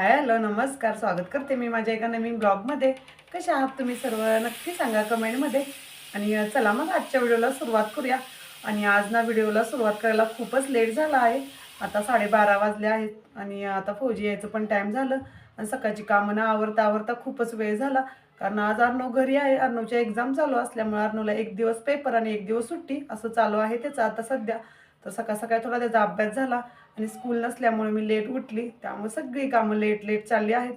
Hi hello नमस्कार स्वागत करते मी माझ्या एका नवीन ब्लॉगमध्ये. कसे आहात तुम्ही सर्व? नक्की सांगा कमेंटमध्ये. आणि चला मग आजच्या व्हिडिओला सुरुवात करूया. आणि आज ना व्हिडिओला सुरुवात करायला खूपच लेट झाला आहे. आता साडेबारा वाजले आहेत आणि आता फौजी यायचं पण टाईम झालं. आणि सकाळची कामं ना आवरता आवरता खूपच वेळ झाला. कारण आज अर्णव घरी आहे. अर्णवच्या एक्झाम चालू असल्यामुळे अर्णवला एक दिवस पेपर आणि एक दिवस सुट्टी असं चालू आहे त्याचं आता सध्या. तर सकाळ सकाळी थोडा त्याचा अभ्यास झाला आणि स्कूल नसल्यामुळे मी लेट उठली. त्यामुळे सगळी कामं लेट लेट चालली आहेत.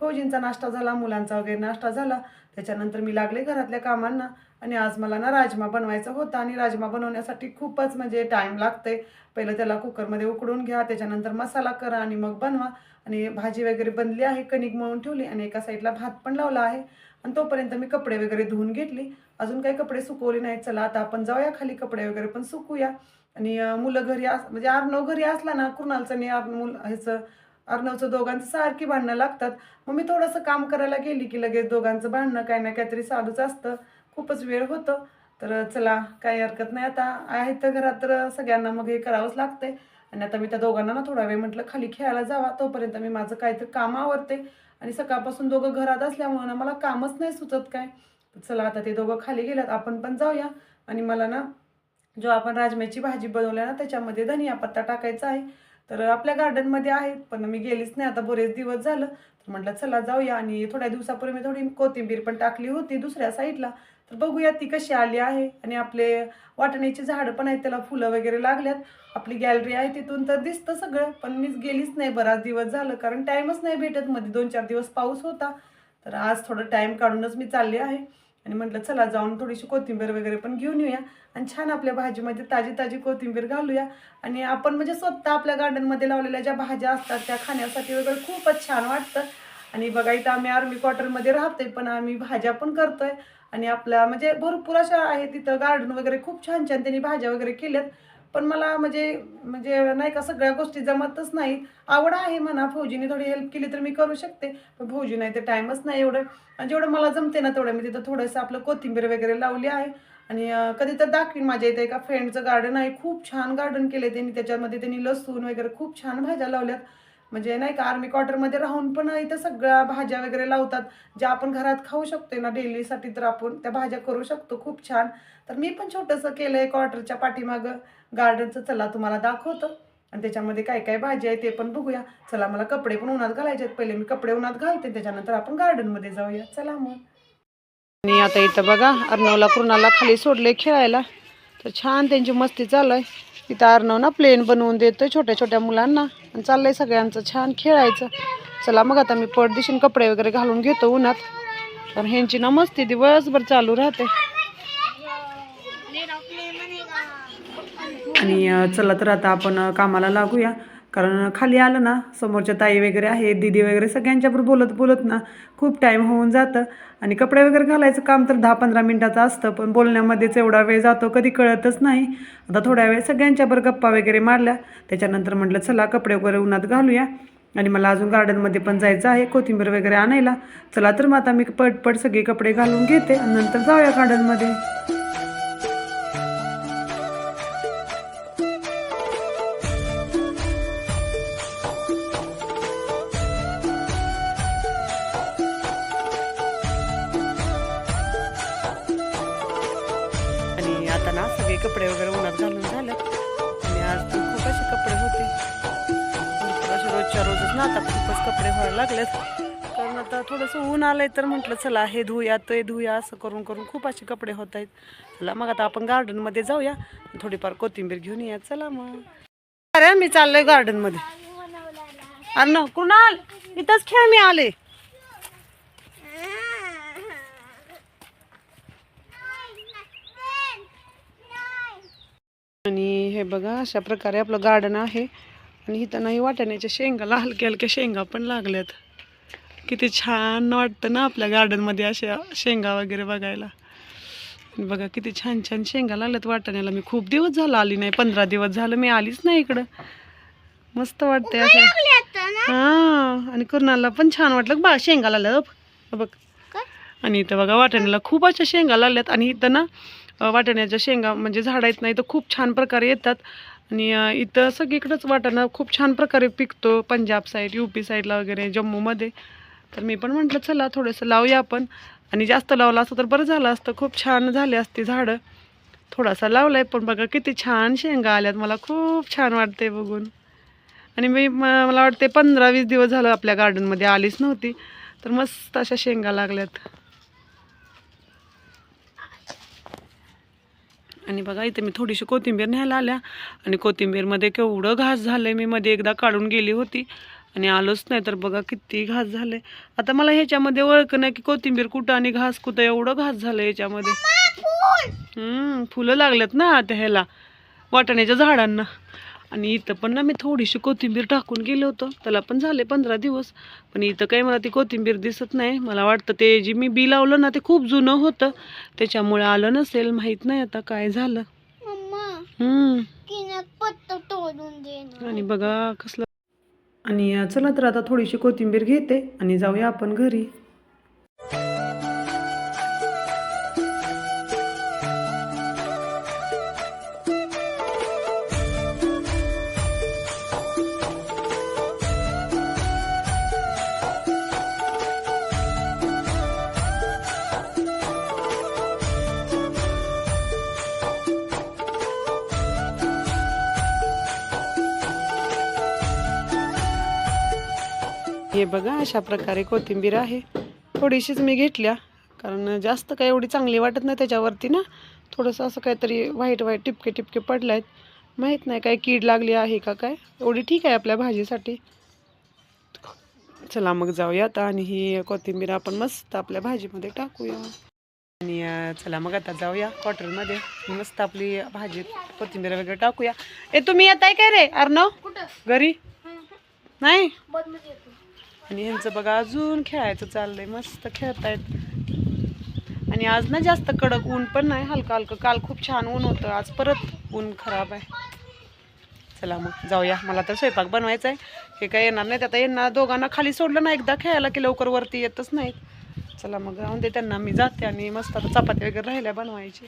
फौजींचा नाश्ता झाला मुलांचा वगैरे नाश्ता झाला. त्याच्यानंतर मी लागले घरातल्या कामांना आणि आज मला ना राजमा बनवायचा होता आणि राजमा बनवण्यासाठी खूपच म्हणजे टाईम लागते पहिलं त्याला कुकरमध्ये उकडून घ्या त्याच्यानंतर मसाला करा आणि मग बनवा. आणि भाजी वगैरे बनली आहे कणिक मळून ठेवली आणि एका साईडला भात पण लावला आहे. आणि तोपर्यंत मी कपडे वगैरे धुवून घेतली. अजून काही कपडे सुकवले नाहीत. चला आता आपण जाऊया खाली कपडे वगैरे पण सुकूया. आणि मुलं घरी अस म्हणजे अर्णव घरी असला ना कुणालचं आणि अर्न ह्याचं अर्णवचं दोघांचं सारखी भांडणं लागतात. मग मी थोडंसं काम करायला गेली की लगेच दोघांचं भांडणं काही ना काहीतरी चालूच असतं. खूपच वेळ होतं. तर चला काही हरकत नाही. आता आहे तर घरात तर सगळ्यांना मग हे करावंच लागतंय. आणि आता मी त्या दोघांना ना थोडा वेळ म्हटलं खाली खेळायला जावा. तोपर्यंत मी माझं काहीतरी काम आवडते आणि सकाळपासून दोघं घरात असल्यामुळं ना मला कामच नाही सुचत काय. चला आता ते दोघं खाली गेल्यात. आपण पण जाऊया. आणि मला ना जो आपण राजम्याची भाजी बनवल्या ना त्याच्यामध्ये धनिया पत्ता टाकायचा आहे. तर आपल्या गार्डनमध्ये आहेत पण मी गेलीच नाही. आता बरेच दिवस झालं तर म्हटलं चला जाऊया. आणि थोड्या दिवसापूर्वी मी थोडी कोथिंबीर पण टाकली होती दुसऱ्या साईडला तर बघूया ती कशी आली आहे. आणि आपले वाटण्याची झाडं पण आहेत त्याला फुलं वगैरे लागल्यात. आपली गॅलरी आहे तिथून तर दिसतं सगळं पण मीच गेलीच नाही. बराच दिवस झालं कारण टाईमच नाही भेटत. मध्ये दोन चार दिवस पाऊस होता. तर आज थोडं टाईम काढूनच मी चालले आहे. आणि म्हटलं चला जाऊन थोडीशी कोथिंबीर वगैरे पण घेऊन येऊया आणि छान आपल्या भाजीमध्ये ताजी ताजी कोथिंबीर घालूया. आणि आपण म्हणजे स्वतः आपल्या गार्डनमध्ये लावलेल्या ज्या भाज्या असतात त्या खाण्यासाठी वगैरे खूपच छान वाटतं. आणि बघा इथं आम्ही आर्मी क्वार्टरमध्ये राहतोय पण आम्ही भाज्या पण करतोय. आणि आपल्या म्हणजे भरपूर अशा आहेत तिथं गार्डन वगैरे खूप छान छान त्यांनी भाज्या वगैरे केल्यात. पण मला म्हणजे म्हणजे नाही का सगळ्या गोष्टी जमतच नाही आवड आहे म्हणा फौजीने थोडी हेल्प केली तर मी करू शकते. पण फौजी नाही तर टाईमच नाही एवढं. आणि जेवढं मला जमते ना तेवढं मी तिथं थोडंसं आपलं कोथिंबीर वगैरे लावली आहे. आणि कधी तर दाखवीन माझ्या इथे एका फ्रेंडचं गार्डन आहे. खूप छान गार्डन केले त्यांनी. त्याच्यामध्ये त्यांनी लसूण वगैरे खूप छान भाज्या लावल्यात. म्हणजे नाही का आर्मी क्वार्टरमध्ये राहून पण इथं सगळ्या भाज्या वगैरे लावतात. ज्या आपण घरात खाऊ शकतो ना डेलीसाठी तर आपण त्या भाज्या करू शकतो. खूप छान. तर मी पण छोटंसं केलं आहे क्वार्टरच्या पाठीमागं. गार्डनचं चला तुम्हाला दाखवतं. आणि त्याच्यामध्ये काय काय भाजी आहे ते पण बघूया. चला मला कपडे पण उन्हात घालायचे आहेत. पहिले मी कपडे उन्हात घालते. त्याच्यानंतर आपण गार्डनमध्ये जाऊया. चला मग. आणि आता इथं बघा अर्णवला कृणाला खाली सोडले खेळायला. तर छान त्यांची मस्ती चालू आहे इथं अर्णव ना प्लेन बनवून देतोय छोट्या छोट्या मुलांना. आणि चाललंय सगळ्यांचं छान खेळायचं. चला मग आता मी पडदिशीन कपडे वगैरे घालून घेतो उन्हात. कारण ह्यांची ना मस्ती दिवसभर चालू राहते. आणि चला तर आता आपण कामाला लागूया. कारण खाली आलं ना समोरच्या ताई वगैरे आहेत दिदी वगैरे सगळ्यांच्याबरोबर बोलत बोलत ना खूप टाईम होऊन जातं. आणि कपडे वगैरे घालायचं काम तर दहा पंधरा मिनटाचं असतं पण बोलण्यामध्येच एवढा वेळ जातो कधी कळतच नाही. आता थोड्या वेळ सगळ्यांच्याबरोबर गप्पा वगैरे मारल्या. त्याच्यानंतर म्हटलं चला कपडे वगैरे उन्हात घालूया. आणि मला अजून गार्डनमध्ये पण जायचं आहे कोथिंबीर वगैरे आणायला. चला तर मग आता मी पटपट सगळे कपडे घालून घेते आणि नंतर जाऊया गार्डनमध्ये आता ना सगळे कपडे वगैरे उन्हात घालून झाले. आणि आज तर खूप असे कपडे होते. असे रोजच्या रोजच ना आता खूपच कपडे व्हायला लागलेत. कारण आता थोडंसं ऊन आलंय तर म्हटलं चला हे धुया ते धुया असं करून करून खूप असे कपडे होत आहेत. चला मग आता आपण गार्डनमध्ये जाऊया. थोडीफार कोथिंबीर घेऊन या. चला मग. अरे मी चाललोय गार्डनमध्ये. अरे ना कुणाल? इथंच खेळ मी आले. आणि हे बघा अशा प्रकारे आपलं गार्डन आहे. आणि इथं नाही वाटाण्याच्या शेंगाला हलक्या हलक्या शेंगा पण लागल्यात. किती छान वाटतं ना आपल्या गार्डनमध्ये अशा शेंगा वगैरे बघायला. बघा किती छान छान शेंगा लागल्यात वाटाण्याला. मी खूप दिवस झालं आली नाही. पंधरा दिवस झालं मी आलीच नाही इकडं. मस्त वाटतंय असं. हा आणि कुर्नाला पण छान वाटलं. बा शेंगा लागल्या बघ. आणि इथं बघा वाटाण्याला खूप अशा शेंगा लागल्यात. आणि इथं ना वाटाण्याच्या शेंगा म्हणजे झाड आहेत नाही तर खूप छान प्रकारे येतात. आणि इथं सगळीकडंच वाटाणा खूप छान प्रकारे पिकतो पंजाब साईड यू पी साईडला वगैरे जम्मूमध्ये. तर मी पण म्हटलं चला थोडंसं लावूया आपण. आणि जास्त लावलं असतं तर बरं झालं असतं खूप छान झाले असते झाडं. थोडासा लावलाय पण बघा किती छान शेंगा आल्यात. मला खूप छान वाटते बघून. आणि मी म- मला वाटते पंधरा वीस दिवस झालं आपल्या गार्डनमध्ये आलीच नव्हती. तर मस्त अशा शेंगा लागल्यात. आणि बघा इथे मी थोडीशी कोथिंबीर न्यायला आल्या. आणि कोथिंबीरमध्ये केवढं घास झालंय मी मध्ये एकदा काढून गेली होती. आणि आलोच नाही तर बघा किती घास झाले आता मला ह्याच्यामध्ये ओळख नाही की कोथिंबीर कुठं आणि घास कुठं एवढं घास झालं याच्यामध्ये हम्म फुलं लागलेत ना त्या ह्याला वाटाण्याच्या झाडांना. आणि इथं पण ना मी थोडीशी कोथिंबीर टाकून गेलो होतो. त्याला पण झाले पंधरा दिवस. पण इथं काही मला ती कोथिंबीर दिसत नाही. मला वाटतं ते जे मी बी लावलं ना ते खूप जुनं होतं. त्याच्यामुळे आलं नसेल माहीत नाही आता काय झालं. आणि बघा कसलं. आणि चला तर आता थोडीशी कोथिंबीर घेते आणि जाऊया आपण घरी. हे बघा अशा प्रकारे कोथिंबीर आहे. थोडीशीच मी घेतल्या कारण जास्त काय एवढी चांगली वाटत नाही त्याच्यावरती ना. थोडंसं असं काहीतरी व्हाईट व्हाईट टिपके टिपके पडले आहेत माहीत नाही काय कीड लागली आहे का काय. एवढी ठीक आहे आपल्या भाजीसाठी. चला मग जाऊया आता आणि ही कोथिंबीर आपण मस्त आपल्या भाजीमध्ये टाकूया. आणि चला मग आता जाऊया क्वार्टरमध्ये मस्त आपली भाजी कोथिंबीर वगैरे टाकूया. ए तुम्ही येत आहे काय रे अर्णव? कुठं? घरी? नाही? आणि ह्यांचं बघा अजून खेळायचं चाललंय मस्त खेळतायत. आणि आज ना जास्त कडक ऊन पण नाही हलकं हलकं. काल खूप छान ऊन होतं आज परत ऊन खराब आहे. चला मग जाऊया. मला तर स्वयंपाक बनवायचा आहे हे काय येणार नाही आता यांना दोघांना खाली सोडलं ना एकदा खेळायला की लवकर वरती येतच नाहीत. चला मग राहून दे त्यांना. मी जाते आणि मस्त आता चपाती वगैरे राहिल्या बनवायची.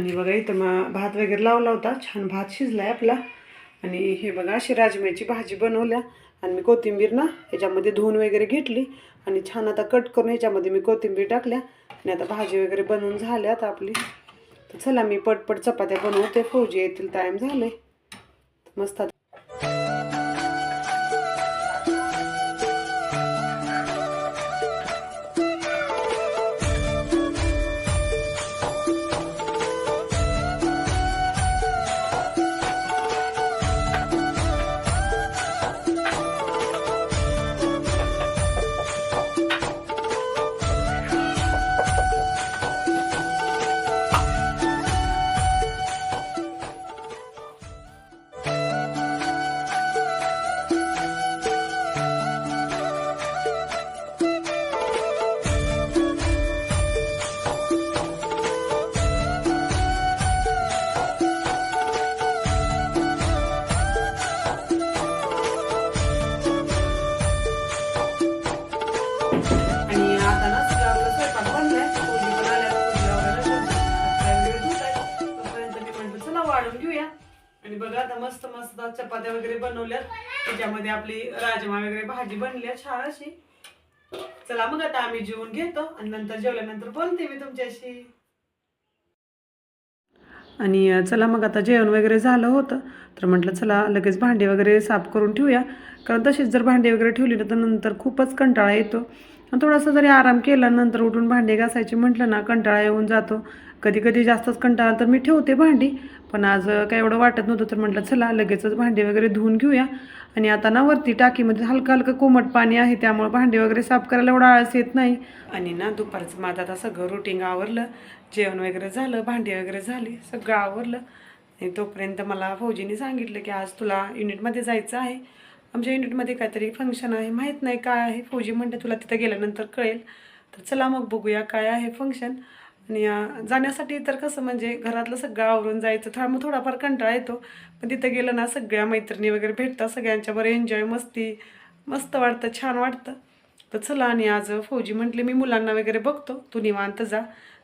आणि बघा इथं मग भात वगैरे लावला होता. छान भात शिजला आहे आपला. आणि हे बघा अशी राजम्याची भाजी बनवल्या. आणि मी कोथिंबीर ना ह्याच्यामध्ये धुवून वगैरे घेतली. आणि छान आता कट करून ह्याच्यामध्ये मी कोथिंबीर टाकल्या. आणि आता भाजी वगैरे बनवून झाल्या आता आपली. तर चला मी पटपट चपात्या बनवते. फौजी येतील टाईम झाले मस्त मस्त चपात्या वगैरे बनवल्यात. त्याच्यामध्ये आपली राजमा वगैरे भाजी बनली छान अशी. चला मग आता आम्ही जेवून घेतो आणि नंतर जेवल्यानंतर बोलते मी तुमच्याशी. आणि चला मग आता जेवण वगैरे झालं होतं. तर म्हटलं चला लगेच भांडी वगैरे साफ करून ठेवूया. कारण तशीच जर भांडी वगैरे ठेवली ना तर नंतर खूपच कंटाळा येतो. थोडासा जरी आराम केला नंतर उठून भांडे घासायची म्हटलं ना कंटाळा येऊन जातो. कधी कधी जास्तच कंटाळा तर मी ठेवते भांडी. पण आज काय एवढं वाटत नव्हतं तर म्हटलं चला लगेचच भांडे वगैरे धुवून घेऊया. आणि आता ना वरती टाकीमध्ये हलकं हलकं कोमट पाणी आहे त्यामुळे भांडे वगैरे साफ करायला एवढा आळस येत नाही. आणि ना दुपारचं माझं आता सगळं रुटीन आवरलं. जेवण वगैरे झालं भांडी वगैरे झाली सगळं आवरलं. आणि तोपर्यंत मला फौजीने सांगितलं की आज तुला युनिटमध्ये जायचं आहे. आमच्या युनिटमध्ये काहीतरी फंक्शन आहे माहीत नाही काय आहे. फौजी म्हणते तुला तिथं गेल्यानंतर कळेल. तर चला मग बघूया काय आहे फंक्शन आणि जाण्यासाठी तर कसं म्हणजे घरातलं सगळं आवरून जायचं. थोडा मग थोडाफार कंटाळा येतो. पण तिथं गेलं ना सगळ्या मैत्रिणी वगैरे भेटतात सगळ्यांच्यावर एन्जॉय मस्ती मस्त वाटतं छान वाटतं. तर चला आणि आज फौजी म्हटले मी मुलांना वगैरे बघतो तू निवांत जा.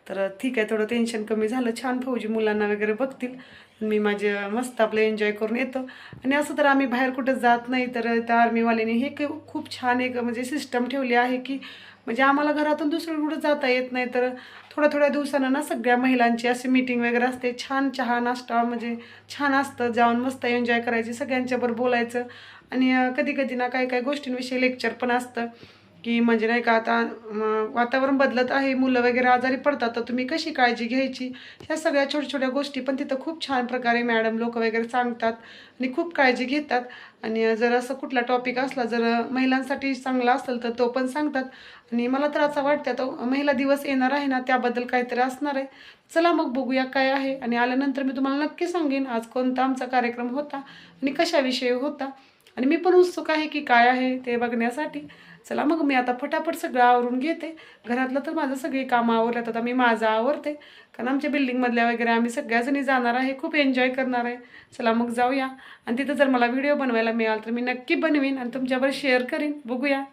तर ठीक आहे थोडं टेन्शन कमी झालं छान फौजी मुलांना वगैरे बघतील. मी माझे मस्त आपलं एन्जॉय करून येतो. आणि असं तर आम्ही बाहेर कुठं जात नाही तर त्या आर्मीवाल्याने हे क- खूप छान एक म्हणजे सिस्टम ठेवली आहे की म्हणजे आम्हाला घरातून दुसरं कुठं जाता येत नाही तर थोड्या थोड्या दिवसानं ना सगळ्या महिलांची अशी मीटिंग वगैरे असते. छान चहा नाश्ता म्हणजे छान असतं जाऊन मस्त एन्जॉय करायची सगळ्यांच्याबरोबर बोलायचं. आणि कधी कधी ना काही काही गोष्टींविषयी लेक्चर पण असतं. की म्हणजे नाही का आता वातावरण बदलत आहे मुलं वगैरे आजारी पडतात तर तुम्ही कशी काळजी घ्यायची? ह्या सगळ्या छोट्या छोट्या गोष्टी पण तिथं खूप छान प्रकारे मॅडम लोक वगैरे सांगतात आणि खूप काळजी घेतात. आणि जर असं कुठला टॉपिक असला जर महिलांसाठी चांगला असेल तर तो पण सांगतात. आणि मला तर असं वाटतं तो महिला दिवस येणार आहे ना त्याबद्दल काहीतरी असणार आहे. चला मग बघूया काय आहे. आणि आल्यानंतर मी तुम्हाला नक्की सांगेन आज कोणता आमचा कार्यक्रम होता आणि कशाविषयी होता. आणि मी पण उत्सुक आहे की काय आहे ते बघण्यासाठी. चला मग मी आता फटाफट सगळं आवरून घेते. घरातलं तर माझं सगळी कामं आवरल्यात आता मी माझं आवरते. कारण आमच्या बिल्डिंगमधल्या वगैरे आम्ही सगळ्याजणी जाणार आहे खूप एन्जॉय करणार आहे. चला मग जाऊया. आणि तिथं जर मला व्हिडिओ बनवायला मिळाला तर मी नक्की बनवीन आणि तुमच्यावर शेअर करीन. बघूया.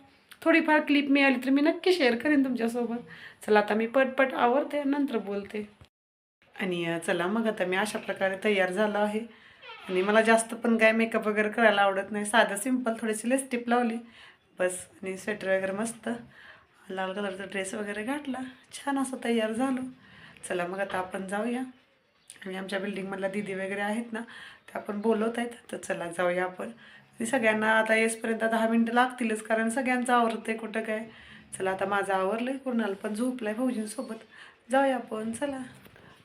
थोडीफार क्लिप मिळाली तर मी नक्की शेअर करीन तुमच्यासोबत. चला आता मी पटपट आवरते आणि नंतर बोलते. आणि चला मग आता मी अशा प्रकारे तयार झालो आहे. आणि मला जास्त पण काय मेकअप वगैरे करायला आवडत नाही. साधं सिंपल थोडीशी टिप लावली. बस आणि स्वेटर वगैरे मस्त. लाल कलरचा ड्रेस वगैरे घातला. छान असं तयार झालो. चला मग आता आपण जाऊया. आणि आमच्या बिल्डिंगमधल्या दिदी वगैरे आहेत ना त्या आपण बोलवत आहेत. तर चला जाऊया आपण. आणि सगळ्यांना आता येसपर्यंत दहा मिनटं लागतीलच कारण सगळ्यांचं आवरतं आहे कुठं काय. चला आता माझं आवरलं आहे कोणाला पण झोपलं आहे भाऊजींसोबत. जाऊया आपण चला.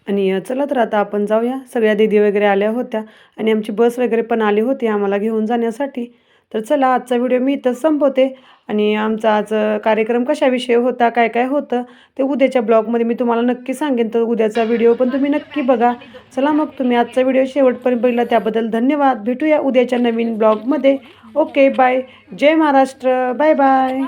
आणि चला तर आता आपण जाऊया. सगळ्या दिदी वगैरे आल्या होत्या. आणि आमची बस वगैरे पण आली होती आम्हाला घेऊन जाण्यासाठी. तर चला आजचा व्हिडिओ मी इथंच संपवते. आणि आमचा आज कार्यक्रम कशाविषयी होता काय काय होतं ते उद्याच्या ब्लॉगमध्ये मी तुम्हाला नक्की सांगेन. तर उद्याचा व्हिडिओ पण तुम्ही नक्की बघा. चला मग तुम्ही आजचा व्हिडिओ शेवटपर्यंत बघितला त्याबद्दल धन्यवाद. भेटूया उद्याच्या नवीन ब्लॉगमध्ये. Okay bye. Jai Maharashtra. Bye bye.